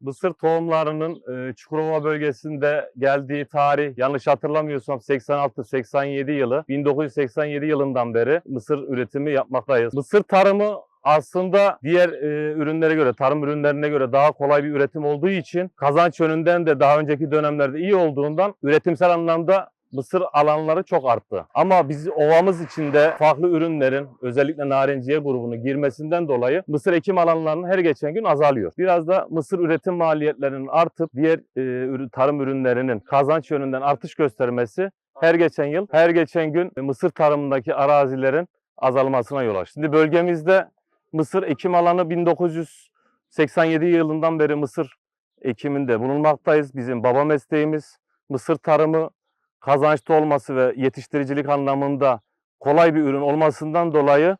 Mısır tohumlarının e, Çukurova bölgesinde geldiği tarih yanlış hatırlamıyorsam 86-87 yılı. 1987 yılından beri mısır üretimi yapmaktayız. Mısır tarımı aslında diğer e, ürünlere göre, tarım ürünlerine göre daha kolay bir üretim olduğu için kazanç yönünden de daha önceki dönemlerde iyi olduğundan üretimsel anlamda mısır alanları çok arttı. Ama biz ovamız içinde farklı ürünlerin özellikle narenciye grubunu girmesinden dolayı mısır ekim alanlarının her geçen gün azalıyor. Biraz da mısır üretim maliyetlerinin artıp diğer e, tarım ürünlerinin kazanç yönünden artış göstermesi her geçen yıl, her geçen gün mısır tarımındaki arazilerin azalmasına yol açtı. Şimdi bölgemizde mısır ekim alanı 1987 yılından beri mısır ekiminde bulunmaktayız. Bizim baba mesleğimiz mısır tarımı kazançlı olması ve yetiştiricilik anlamında kolay bir ürün olmasından dolayı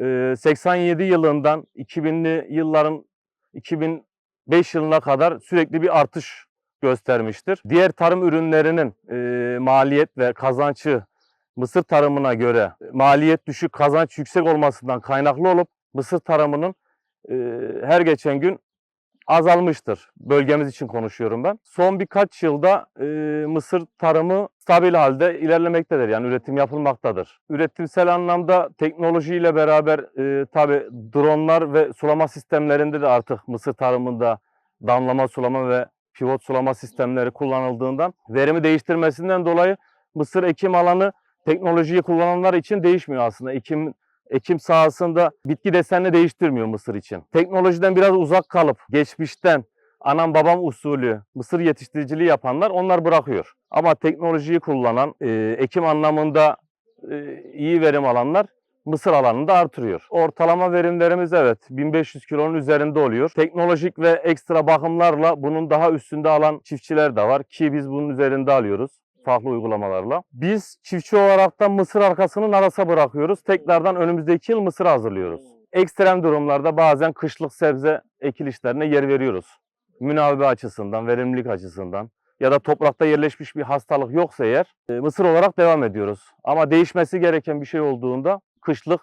e, 87 yılından 2000'li yılların 2005 yılına kadar sürekli bir artış göstermiştir. Diğer tarım ürünlerinin maliyet ve kazancı mısır tarımına göre maliyet düşük, kazanç yüksek olmasından kaynaklı olup mısır tarımının her geçen gün azalmıştır. Bölgemiz için konuşuyorum ben. Son birkaç yılda mısır tarımı stabil halde ilerlemektedir. Yani üretim yapılmaktadır. Üretimsel anlamda teknolojiyle beraber e, tabi dronlar ve sulama sistemlerinde de artık mısır tarımında damlama sulama ve pivot sulama sistemleri kullanıldığından verimi değiştirmesinden dolayı mısır ekim alanı teknolojiyi kullananlar için değişmiyor aslında. Ekim ekim sahasında bitki desenini değiştirmiyor mısır için. Teknolojiden biraz uzak kalıp geçmişten anam babam usulü mısır yetiştiriciliği yapanlar onlar bırakıyor. Ama teknolojiyi kullanan, e, ekim anlamında e, iyi verim alanlar mısır alanında artırıyor. Ortalama verimlerimiz evet 1500 kilonun üzerinde oluyor. Teknolojik ve ekstra bakımlarla bunun daha üstünde alan çiftçiler de var ki biz bunun üzerinde alıyoruz farklı uygulamalarla. Biz çiftçi olaraktan mısır arkasını narasa bırakıyoruz. Tekrardan önümüzdeki yıl mısır hazırlıyoruz. Ekstrem durumlarda bazen kışlık sebze ekilişlerine yer veriyoruz. Münavebe açısından, verimlilik açısından ya da toprakta yerleşmiş bir hastalık yoksa eğer e, mısır olarak devam ediyoruz. Ama değişmesi gereken bir şey olduğunda kışlık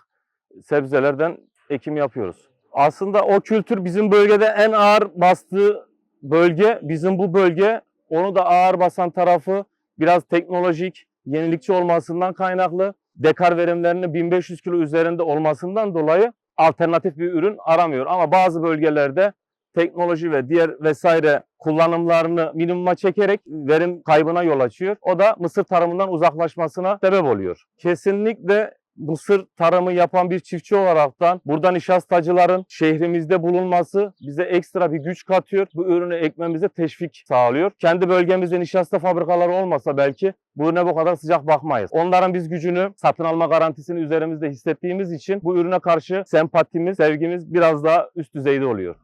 sebzelerden ekim yapıyoruz. Aslında o kültür bizim bölgede en ağır bastığı bölge bizim bu bölge. Onu da ağır basan tarafı biraz teknolojik, yenilikçi olmasından kaynaklı. Dekar verimlerinin 1500 kilo üzerinde olmasından dolayı alternatif bir ürün aramıyor. Ama bazı bölgelerde teknoloji ve diğer vesaire kullanımlarını minimuma çekerek verim kaybına yol açıyor. O da mısır tarımından uzaklaşmasına sebep oluyor. Kesinlikle mısır tarımı yapan bir çiftçi olaraktan burada nişastacıların şehrimizde bulunması bize ekstra bir güç katıyor. Bu ürünü ekmemize teşvik sağlıyor. Kendi bölgemizde nişasta fabrikaları olmasa belki bu ürüne bu kadar sıcak bakmayız. Onların biz gücünü satın alma garantisini üzerimizde hissettiğimiz için bu ürüne karşı sempatimiz, sevgimiz biraz daha üst düzeyde oluyor.